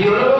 He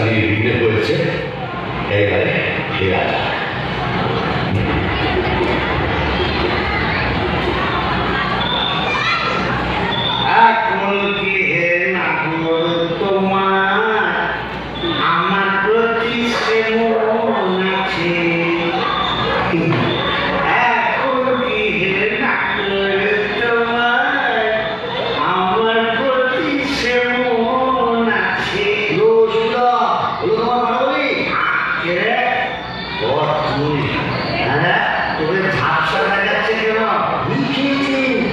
দিয়ে বিঘ্নে পড়েছে এইবারে ফেরা যাক কে? রে ও তুই হ্যাঁ? তোদের ঝাপসা